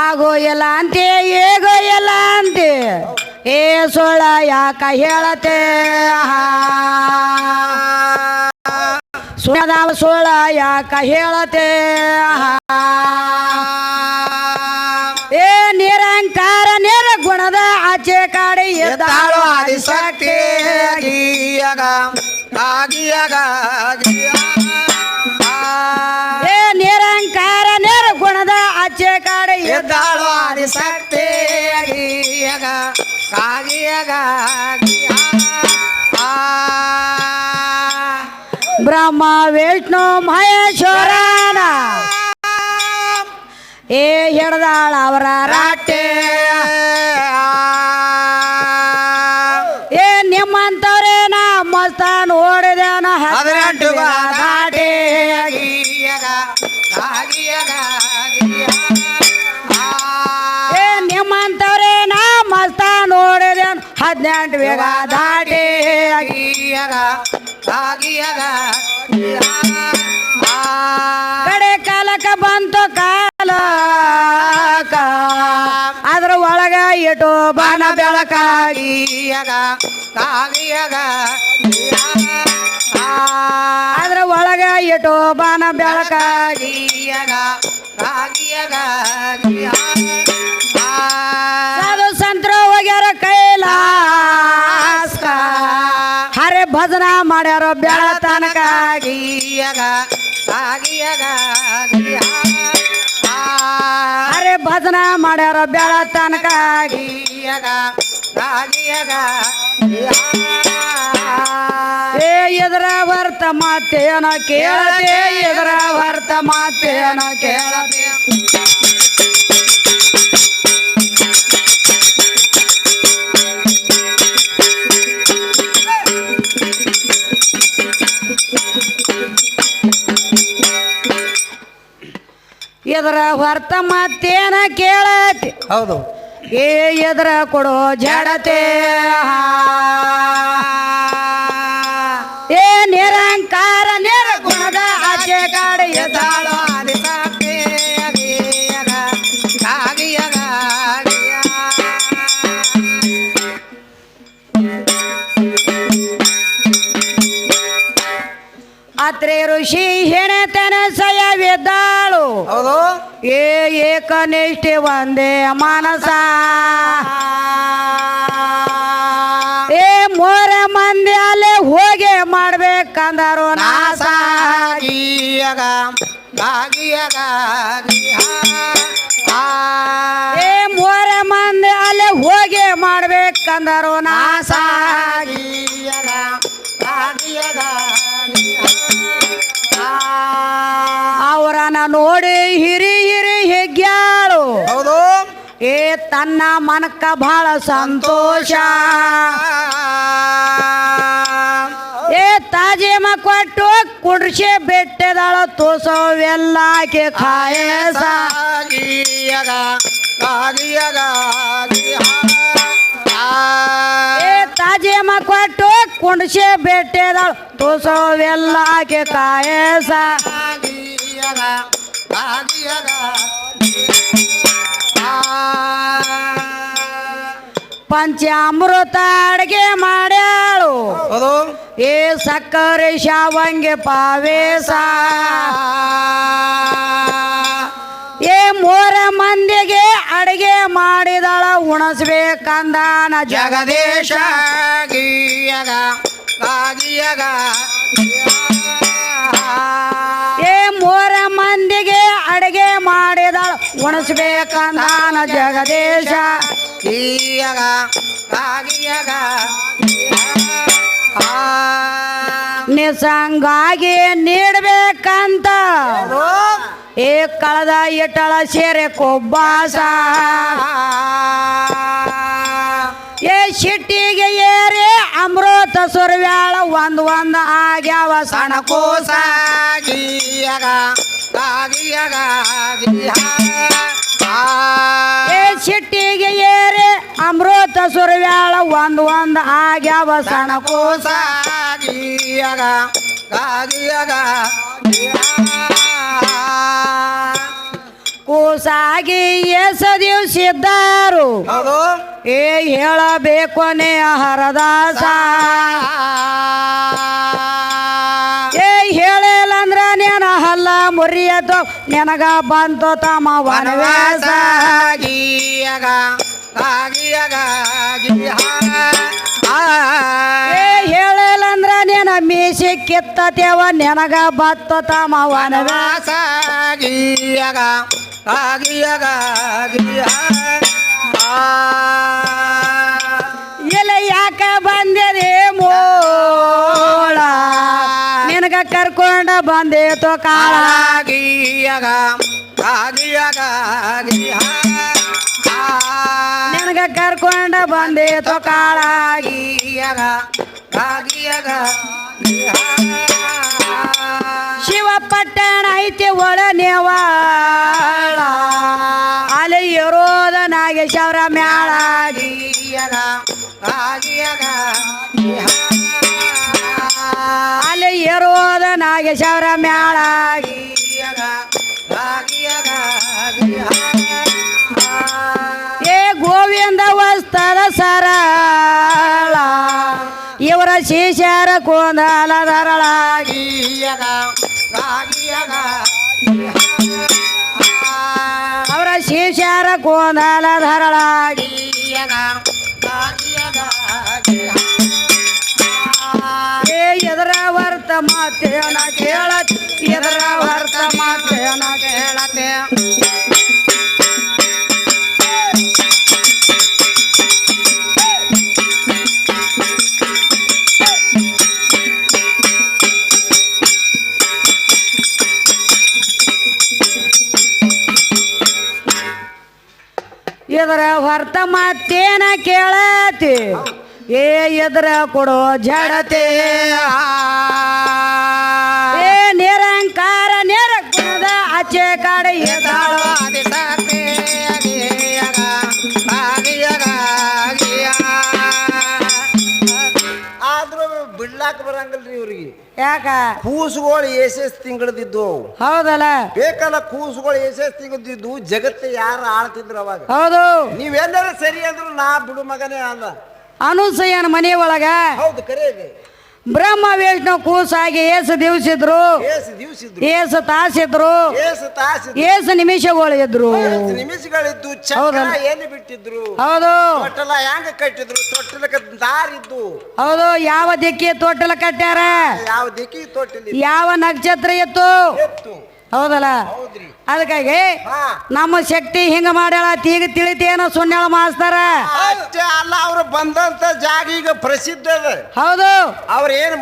ಆಗೋ ಎಲ್ಲ ಅಂತೆ ಏಗೋ ಎಲ್ಲ ಅಂತೆ? ಏ ಸೋಳ ಯಾಕ ಹೇಳತೆ ಸುಳದಾವ ಸೋಳ ಯಾಕ ಹೇಳತೆ ಏ, ನಿರಂಕಾರ, ನಿರ ಗುಣದ ಆಚೆ ಕಾಡಿ ಎದ್ದಾಳು ಆದಿಸಕ್ಕೆ ಆಗಿಯಗ ಏ ನಿರಂಕಾರ ನೇರ ಗುಣದ ಆಚೆ ಕಾಡ ಎದ್ದಾಳು ಆದಿಶಕ್ತಿ ಗೀಯಗ ಆ. ಬ್ರಹ್ಮ ವಿಷ್ಣು ಮಹೇಶ್ವರನ ಏ ಹಿಡ್ದಾಳ ಅವರ ರಾಟೆ. ಏ ನಿಮ್ಮಂತವ್ರೇ ನಾ ಮಸ್ತ ನೋಡಿದೆ ಹದಿನೆಂಟು ಬೇಗ ದಾಟಿ. ಕಡೆ ಕಾಲಕ ಬಂತು ಕಾಲಕ ಒಳಗ ಬಾಣ ಬೆಳಕಾಗಿಯಗ ಬೆಳಕಾಗಿ ಅದ್ರ ಒಳಗ ಇಟ್ಟು ಬೆಳಕಾಗಿಯಗ ಬೆಳಕಾಗಿ ಸಾಧು ಸಂತ್ರ ಹೋಗ್ಯಾರ ಕೈಲಾಸ್ಕ. ಹರೆ ಭಜನ ಮಾಡ್ಯಾರ ಬೆಳ ಕಾಗಿಯಗ ಭಜನ ಮಾಡ್ಯಾರ ಬ್ಯಾಳ ತನಕಾಗಿ. ಏ ಎದರ ವರ್ತ ಮಾತೇನ ಕೇಳದೆ ಎದರ ವರ್ತ ಮಾತೇನ ಕೇಳತೆ ಎದರ ಹೊರ್ತ ಮತ್ತೇನ ಕೇಳತಿ? ಹೌದು. ಏ ಎದ್ರ ಕೊಡೋ ಜಡತೆ? ಏ ಏ ಏಕನಿಷ್ಠೆ ಒಂದೇ ಮನಸ ಏ ಮೂರ ಮಂದಿ ಅಲ್ಲೇ ಹೋಗಿ ಮಾಡ್ಬೇಕಂದರು ನಾಸ. ಏ ಮೋರೆ ಮಂದಿ ಅಲ್ಲೇ ಹೋಗಿ ಮಾಡ್ಬೇಕಂದರು ನಾಸ ನೋಡಿ ಹಿರಿ ಹಿರಿ ಹೆಗ್ಯಾಳು. ಹೌದು. ಏ ತನ್ನ ಮನಕ್ಕ ಬಹಳ ಸಂತೋಷ. ಏ ತಾಜೇಮ ಕೊಟ್ಟು ಕುಡ್ಸೆ ಬೆಟ್ಟದಾಳ ತೋಸವೆಲ್ಲಾಕೆ ಖಾಯಸ ಏ ತಾಜೇಮ ಕೊಟ್ಟು ಕುಂಡ್ಸೆ ಬೆಟ್ಟದಾಳ ತೋಸವೆಲ್ಲಾಕೆ ಕಾಯಸ. ಪಂಚಾಮೃತ ಅಡ್ಗೆ ಮಾಡ್ಯಾಳು. ಓ ಏ ಸಕ್ಕರೆ ಶಾವಂಗೆ ಪಾವೇಸ. ಏ ಮೂರ ಮಂದಿಗೆ ಅಡಿಗೆ ಮಾಡಿದಳ ಉಣಸ್ಬೇಕಂದಾನ ಜಗದೇಶ. ಗೀಯಗ ಗಿಯಗ ಏ ಮೂರ ಮಂದಿಗೆ ಅಡಿಗೆ ಮಾಡಿದ ಉಣಸ್ಬೇಕಂದಾನ ಜಗದೇಶ. ಈಯಗ ನಿಸಂಗಾಗಿ ನೀಡ್ಬೇಕಂತ. ಏ ಕಳದ ಇಟ್ಟಳ ಸೇರೆ ಕೊಬ್ಬಾಸ. ಏ ಶಿಟ್ಟಿಗೆ ಅಮೃತ ಸುರ್ವ್ಯಾಳ ಒಂದ್ ಒಂದ್ ಆಗ್ಯಾವ ಸಣ ಕೋಸ ಗೀಯಗ ಕಾಗಿಯಗ ಏ ಶಿಟ್ಟಿಗೆ ಏರಿ ಅಮೃತ ಸುರ್ವ್ಯಾಳ ಒಂದ್ ಒಂದ್ ಆಗ್ಯಾವ ಸಣ್ಣ ಕೋಸ ಗೀಯಗ ಗಾಗಿಯಗ ಕೂಸಾಗಿ ಎಸ ದಿವ್ಸಿದ್ದಾರು ಹೌದು. ಏ ಹೇಳಬೇಕು ನೇ ಹರದಾಸ. ಏ ಹೇಳಿಲ್ಲ ಅಂದ್ರ ನೆನ ಹಲ್ಲ ಮುರಿಯತು ನೆನಗ ಬಂತು ತಮ್ಮ ವನವಾಸ ಏ ಹೇಳಿಲ್ಲ ಅಂದ್ರ ನೆನ ಮೀಸಿ ಕಿತ್ತತೇವ. ನೆನಗ ಬತ್ತು ತಮ್ಮ ವನವಾಸ ವನವಾಸಗಿಯಗ ಯಾಕೆ ಬಂದಿದೆ ಮೋಳ? ನಿನಗ ಕರ್ಕೊಂಡ ಬಂದೆ ತೋ ಗಾಗಿಯಗ ನಿನಗ ಕರ್ಕೊಂಡ ಬಂದೆ ತೋ ಗಾಗಿಯಗ ಗಾಗಿಯಗ ಶಿವ ಪಟ್ಟಣ ಐತಿ ಒಳ ನೇವಾ. ನಾಗೇಶವರ ಮ್ಯಾಳ ಅಲ್ಲಿ ಇರೋದ ನಾಗೇಶವರ ಮ್ಯಾಳ ಗಾಗಿಯಗ ಗಾಗಿಯಗ ಏ ಗೋವಿಂದ ವಸ್ತದ ಸರಳ ಇವರ ಶಿಷ್ಯರ ಕೂದಲ ಧರಳಾಗಿ ಕೂದಲ ಗಾಗಿಯಗ ಏ ಎದರ ವರ್ತ ಮಾತೇನ ಕೇಳ ಎದರ ವರ್ತ ಮಾತೇನ ಹೇಳತೆ ಎದರ ಹೊರ್ತ ಮಾತೇನ ಕೇಳತಿ ಏ ಎದ್ರ ಕೊಡೋ ಜಡತೆ. ಬಿಡ್ಲಾಕ ಬರಂಗಿಲ್ರಿ ಇವ್ರಿಗೆ. ಯಾಕ? ಕೂಸುಗಳು ಏಸೇಸ್ ತಿಂಗಳದಿದ್ದು ಅವು. ಹೌದಲ್ಲ? ಬೇಕಲ್ಲ ಕೂಸುಗಳು ಏಸೇಸ್ ತಿಂಗಳದಿದ್ದು ಜಗತ್ತೆ ಯಾರು ಆಳ್ತಿದ್ರು ಅವಾಗ. ಹೌದು. ನೀವೆಲ್ಲರೂ ಸರಿ ಅಂದ್ರು ನಾ ಬಿಡು ಮಗನೇ ಅಲ್ಲ ಅನುಸಯ್ಯನ ಮನೆ ಒಳಗ? ಹೌದು ಕರೆ ಇದೆ ಬ್ರಹ್ಮ ವಿಷ್ಣು ಕೂಸಾಗಿ ಏಸು ದಿವಸಿದ್ರು. ಏಸು ತಾಸಿದ್ರು. ಏಸು ನಿಮಿಷಗಳು ಇದ್ರು ನಿಮಿಷಗಳಿದ್ದು? ಎಲ್ಲಿ ಬಿಟ್ಟಿದ್ರು. ಹೌದು. ತೊಟ್ಟಲ ಹೆಂಗ ಕಟ್ಟಿದ್ರು? ತೊಟ್ಟಲಕ್ಕ ದಾರಿದ್ದು. ಹೌದು ಯಾವ ದಿಕ್ಕಿ ತೊಟ್ಟಲ ಕಟ್ಟ್ಯಾರ? ಯಾವ ದಿಕ್ಕಿ ತೊಟ್ಟಿಲಿ ಯಾವ ನಕ್ಷತ್ರ ಇತ್ತು ಹೌದಲ್ಲ? ಅದಕ್ಕಾಗಿ ನಮ್ಮ ಶಕ್ತಿ ಹಿಂಗ ಮಾಡ್ಯಾಳ ಈಗ ತಿಳಿತೇನ ಸುಣ್ಯಾಳ ಮಾಸ್ತಾರ? ಅಷ್ಟೇ ಅಲ್ಲ ಅವ್ರು ಬಂದಂತ ಜಾಗ ಈಗ ಪ್ರಸಿದ್ಧ ಅದ. ಹೌದು. ಅವ್ರ ಏನು